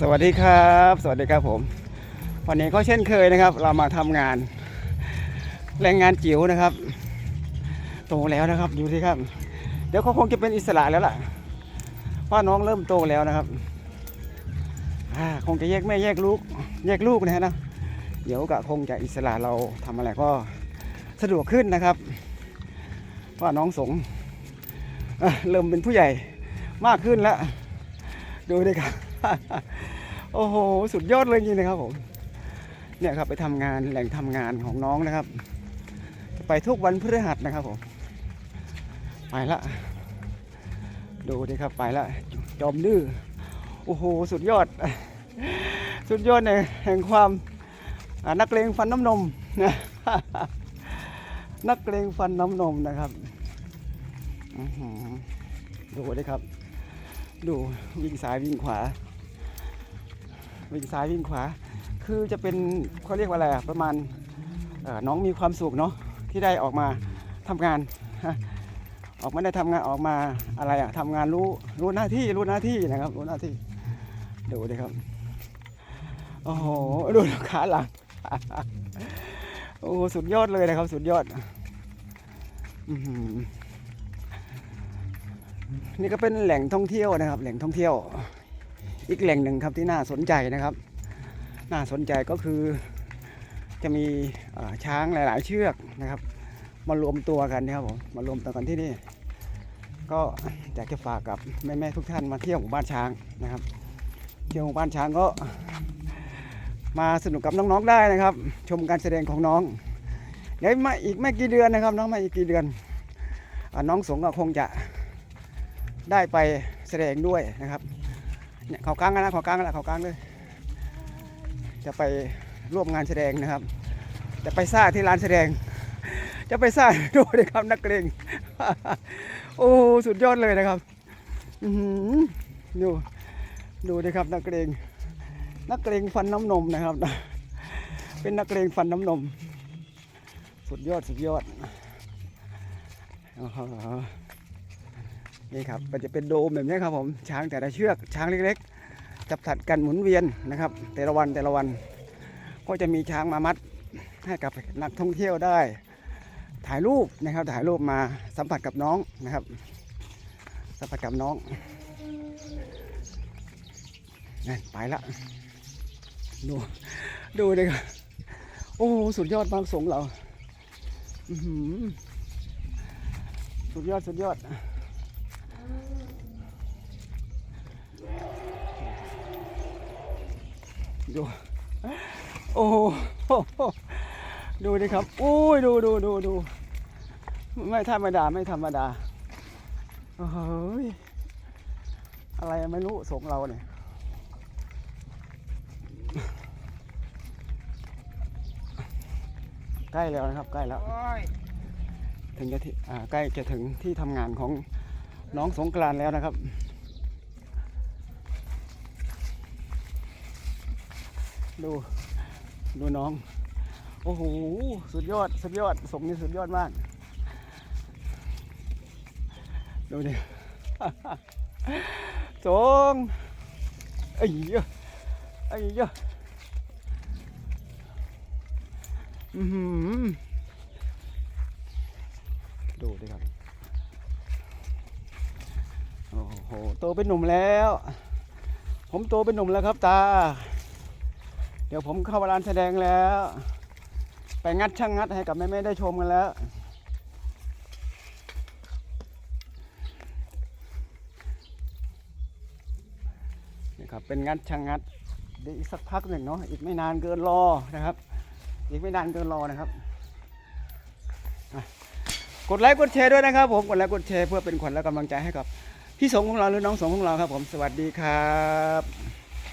สวัสดีครับ สวัสดีครับผม วันนี้ก็เช่นเคยนะครับ เรามาทำงาน แรงงานจิ๋วนะครับโตแล้วนะครับอยู่ที่ครับ เดี๋ยวเขาคงจะเป็นอิสระแล้วล่ะเพราะน้องเริ่มโตแล้วนะครับคงจะแยกแม่แยกลูก แยกลูกนะฮะนะเดี๋ยวก็คงจะอิสระเราทำอะไรก็สะดวกขึ้นนะครับเพราะน้องสงเริ่มเป็นผู้ใหญ่มากขึ้นแล้วดูดิครับ โอ้โห สุดยอดเลยจริงนะครับผม เนี่ยครับไปทำงานแหล่งทำงานของน้องนะครับ จะไปทุกวันพฤหัสนะครับผม ไปละ ดูดิครับไปละจอมดื้อ โอ้โห สุดยอด สุดยอดในแห่งความนักเลงฟันน้ำนมนะนักเลงฟันน้ำนมนะครับดูดิครับ ดูวิ่งซ้ายวิ่งขวา วิ่งซ้ายวิ่งขวา คือจะเป็นเขาเรียกว่าอะไรอะประมาณน้องมีความสุขเนาะที่ได้ออกมาทำงาน ออกมาได้ทำงานออกมาอะไรอะทำงานรู้รู้หน้าที่รู้หน้าที่นะครับ รู้หน้าที่ดูดิครับโอ้โหดูขาหลังโอ้โหสุดยอดเลยนะครับ สุดยอดนี่ก็เป็นแหล่งท่องเที่ยวนะครับ แหล่งท่องเที่ยว อีกแหล่งหนึ่งครับที่น่าสนใจนะครับ น่าสนใจก็คือจะมีช้างหลาย ๆ เชือกนะครับ มารวมตัวกันนะครับผมมารวมตัวกันที่นี่ ก็อยากจะฝากกับแม่ ๆ ทุกท่านมาเที่ยวหมู่บ้านช้างนะครับ เที่ยวหมู่บ้านช้างก็มาสนุกกับน้อง ๆ ได้นะครับ ชมการแสดงของน้องเดี๋ยวมาอีกไม่กี่เดือนนะครับ น้องมาอีกกี่เดือนอน้องสงก็คงจะได้ไปแสดงด้วยนะครับ เนี่ยเขากลางกันนะเขากลางกันละเขากลางเลย จะไปร่วมงานแสดงนะครับ จะไปซ่าที่ร้านแสดง จะไปซ่าดูเลยครับนักเกรงโอ้สุดยอดเลยนะครับอดูดูดิครับนักเกรงนักเกรงฟันน้ำนมนะครับ เป็นนักเกรงฟันน้ำนม สุดยอดสุดยอดอ้โห นี่ครับมันจะเป็นโดมแบบนี้ครับผมช้างแต่ละเชือกช้างเล็กๆ จับถัดกันหมุนเวียนนะครับ แต่ละวันแต่ละวันก็จะมีช้างมามัดให้กับนักท่องเที่ยวได้ ถ่ายรูปนะครับถ่ายรูปมาสัมผัสกับน้องนะครับ สัมผัสกับน้องนั่นไปละดูดูเลยครับโอ้สุดยอดมากสงเราอื้อหือสุดยอดสุดยอด ดูโอ้โหดูดิครับอุ้ยดูดูดูดูไม่ธรรมดาไม่ธรรมดาโอ้โหยอะไรไม่รู้สงเราเนี่ยใกล้แล้วนะครับ ใกล้แล้วถึงจะที่อ่าใกล้จะถึงที่ทำงานของน้องสงกรานต์แล้วนะครับ ดู ดูน้อง โอ้โห สุดยอด สุดยอด สมนี่สุดยอดมาก ดูดิสงไอ้เหี้ยไอ้เหี้ยอือหือดูดิครับ โอ้โห โตเป็นหนุ่มแล้ว ผมโตเป็นหนุ่มแล้วครับตา เดี๋ยวผมเข้าร้านแสดงแล้ว ไปงัดช่างงัดให้กับแม่ๆได้ชมกันแล้ว นี่ครับเป็นงัดช่างงัดเดี๋ยวอีกสักพักหนึ่งเนาะอีกไม่นานเกินรอนะครับ อีกไม่นานเกินรอนะครับกดไลค์กดแชร์ด้วยนะครับ ผมกดไลค์กดแชร์เพื่อเป็นขวัญและกำลังใจให้กับพี่สงของเราหรือน้องสงของเราครับ ผมสวัสดีครับ